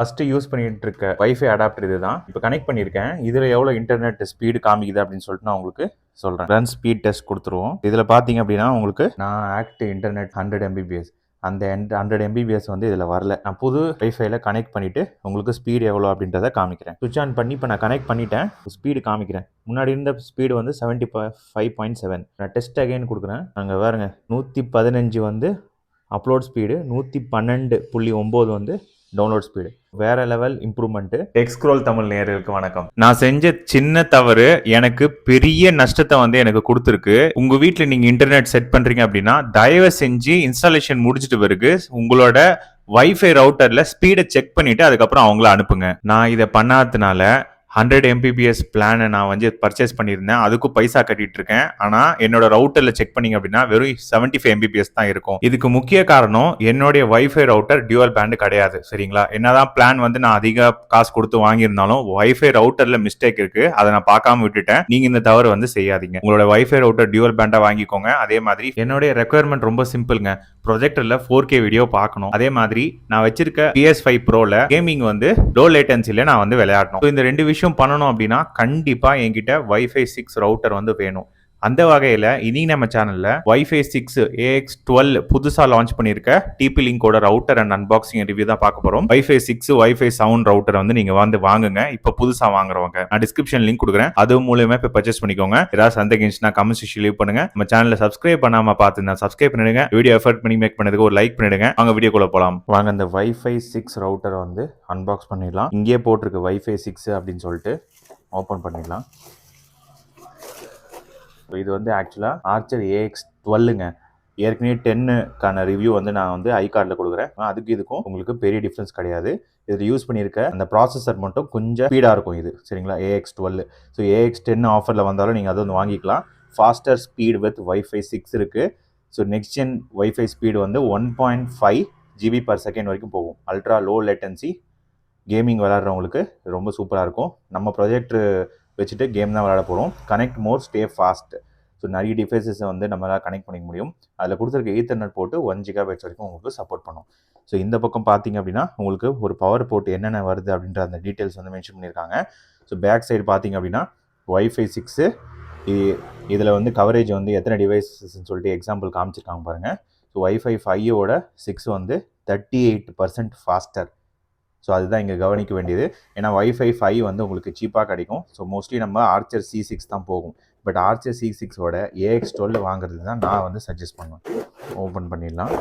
First use பண்ணிட்டு இருக்க wifi adapter இதுதான். இப்போ கனெக்ட் பண்ணியிருக்கேன். இதில் எவ்வளோ இன்டர்நெட் ஸ்பீடு காமிக்குது அப்படின்னு சொல்லிட்டு நான் உங்களுக்கு சொல்கிறேன் ரன் ஸ்பீட் டெஸ்ட் கொடுத்துருவோம். இதில் பார்த்தீங்க அப்படின்னா உங்களுக்கு நான் ஆக்ட் இன்டர்நெட் ஹண்ட்ரட் எம்பிபிஎஸ் அந்த ஹண்ட்ரட் எம்பிபிஎஸ் வந்து இதில் வரல. நான் புது வைஃபைல கனெக்ட் பண்ணிவிட்டு உங்களுக்கு ஸ்பீடு எவ்வளோ அப்படின்றத காமிக்கிறேன். சுவிச் ஆன் பண்ணி இப்போ நான் கனெக்ட் பண்ணிட்டேன். ஸ்பீடு காமிக்கிறேன். முன்னாடி இருந்த ஸ்பீடு வந்து செவன்ட்டி ஃபைவ் பாயிண்ட் செவன் நான் டெஸ்ட் அகைன் கொடுக்குறேன். அங்கே பாருங்கள் நூற்றி பதினஞ்சு வந்து அப்லோட் ஸ்பீடு நூற்றி பன்னெண்டு புள்ளி ஒம்பது வந்து டவுன்லோட் ஸ்பீடு வேற லெவல் இம்ப்ரூவ்மெண்ட் எக்ஸ்க்ரோல் தமிழ் நேயர்களுக்கு வணக்கம். நான் செஞ்ச சின்ன தவறு எனக்கு பெரிய நஷ்டத்தை வந்து எனக்கு கொடுத்துருக்கு. உங்க வீட்டில் நீங்க இன்டர்நெட் செட் பண்றீங்க அப்படின்னா தயவு செஞ்சு இன்ஸ்டாலேஷன் முடிச்சிட்டு பிறகு உங்களோட வைஃபை ரவுட்டர்ல ஸ்பீடை செக் பண்ணிட்டு அதுக்கப்புறம் அவங்கள அனுப்புங்க. நான் இதை பண்ணாததுனால ஹண்ட்ரட் எம்பிபிஎஸ் பிளானை நான் வந்து பர்ச்சேஸ் பண்ணியிருந்தேன். அதுக்கும் பைசா கட்டிட்டு இருக்கேன் ஆனால் என்னோட ரவுட்டரில் செக் பண்ணீங்க அப்படின்னா வெறும் செவன்டி ஃபைவ் எம்பிபிஎஸ் தான் இருக்கும். இதுக்கு முக்கிய காரணம் என்னுடைய வைஃபை ரவுட்டர் டியூவல் பேண்டு கிடையாது. சரிங்களா? என்னதான் பிளான் வந்து நான் அதிக காசு கொடுத்து வாங்கியிருந்தாலும் வைஃபை ரவுட்டரில் மிஸ்டேக் இருக்கு. அதை நான் பார்க்காம விட்டுட்டேன். நீங்க இந்த தவறு வந்து செய்யாதீங்க. உங்களோட வைஃபை ரவுட்டர் டியூவல் பேண்டா வாங்கிக்கோங்க. அதே மாதிரி என்னுடைய ரெக்குயர்மெண்ட் ரொம்ப சிம்பிள்ங்க ப்ரொஜெக்டரில் ஃபோர் கே வீடியோ பார்க்கணும். அதே மாதிரி நான் வச்சிருக்க பிஎஸ் ஃபைவ் ப்ரோல கேமிங் வந்து லோ லேட்டன்சில நான் வந்து விளையாடணும். இந்த ரெண்டு விஷயம் பண்ணணும் அப்படின்னா கண்டிப்பா என்கிட்ட வைஃபை சிக்ஸ் ரவுட்டர் வந்து வேணும். அந்த வகையில் இனி நம்ம சேனலில் வைஃபை சிக்ஸ் ஏஎக்ஸ் டுவெல் புதுசாக லான்ச் பண்ணியிருக்க டிபி லிங்கோட ரவுட்டர் அண்ட் அன்பாக்சிங் ரிவ்யூ தான் பார்க்க போகிறோம் WiFi six WiFi seven router வந்து நீங்கள் வந்து வாங்குங்க. இப்போ புதுசாக வாங்குறவங்க நான் டிஸ்கிரிப்ஷன் லிங்க் கொடுக்குறேன். அது மூலியமாக இப்போ பர்ச்சேஸ் பண்ணிக்கோங்க. ஏதாவது சந்தேகம் இருந்துச்சுன்னா கமெண்ட் செக்ஷன் லீவ் பண்ணுங்க. நம்ம சேனலில் சப்ஸ்கிரைப் பார்த்து பார்த்துருந்தா சப்ஸ்கிரைப் பண்ணிடுங்க. வீடியோ எஃபர்ட் பண்ணி மேக் பண்ணதுக்கு ஒரு லைக் பண்ணிடுங்க. அவங்க வீடியோக்குள்ளே போகலாம் வாங்க இந்த வைஃபை சிக்ஸ் ரவுட்டரை வந்து அன்பாக்ஸ் பண்ணிடலாம். இங்கேயே போட்டிருக்கு வைஃபை சிக்ஸ் அப்படின்னு சொல்லிட்டு ஓப்பன் பண்ணிடலாம். இது வந்து ஆக்சுவலாக ஆர்ச்சர் ஏஎக்ஸ் டுவெல்லுங்க ஏற்கனவே டென்னுக்கான ரிவ்யூ வந்து நான் வந்து ஐ கார்டில் கொடுக்குறேன். அதுக்கு இதுக்கும் உங்களுக்கு பெரிய டிஃப்ரென்ஸ் கிடையாது. இதில் யூஸ் பண்ணியிருக்க அந்த ப்ராசஸர் மட்டும் கொஞ்சம் ஸ்பீடாக இருக்கும் இது. சரிங்களா? AX twelve so AX ten ஆஃபரில் வந்தாலும் நீங்கள் அதை வந்து வாங்கிக்கலாம். Faster speed with WiFi six இருக்குது so next gen WiFi speed வந்து one point five GB per second வரைக்கும் போகும். அல்ட்ரா லோ லேட்டன்சி கேமிங் விளாட்றவங்களுக்கு ரொம்ப சூப்பராக இருக்கும். நம்ம ப்ரொஜெக்ட்ரு வச்சுட்டு கேம் தான் விளையாட போகிறோம் connect more stay fast so நிறைய டிவைசஸை வந்து நம்மளால் கனெக்ட் பண்ணிக்க முடியும். அதில் கொடுத்துருக்க ஈத்தர்நெட் போட்டு ஒன் ஜிகா ஜிகாபைட்ஸ் வரைக்கும் உங்களுக்கு சப்போர்ட் பண்ணும். ஸோ இந்த பக்கம் பார்த்தீங்க அப்படின்னா உங்களுக்கு ஒரு பவர் போர்ட் என்னென்ன வருது அப்படின்ற அந்த டீட்டெயில்ஸ் வந்து மென்ஷன் பண்ணியிருக்காங்க. ஸோ பேக் சைடு பார்த்தீங்க அப்படின்னா ஒய்ஃபை சிக்ஸு இதில் வந்து கவரேஜ் வந்து எத்தனை டிவைசஸ்ன்னு சொல்லிட்டு எக்ஸாம்பிள் காமிச்சிருக்காங்க பாருங்கள் ஸோ ஒய்ஃபை ஃபைவோட சிக்ஸ் வந்து thirty eight percent faster so அதுதான் இங்கே கவனிக்க வேண்டியது. ஏன்னா வைஃபை ஃபைவ் வந்து உங்களுக்கு சீப்பாக கிடைக்கும். ஸோ மோஸ்ட்லி நம்ம ஆர்ச்சர் சி சிக்ஸ் தான் போகும். பட் ஆர்ச்சர் சி சிக்ஸோட ஏஎக்ஸ் டுவெல் வாங்குறது தான் நான் வந்து சஜஸ்ட் பண்ணுவேன். ஓப்பன் பண்ணிடலாம்.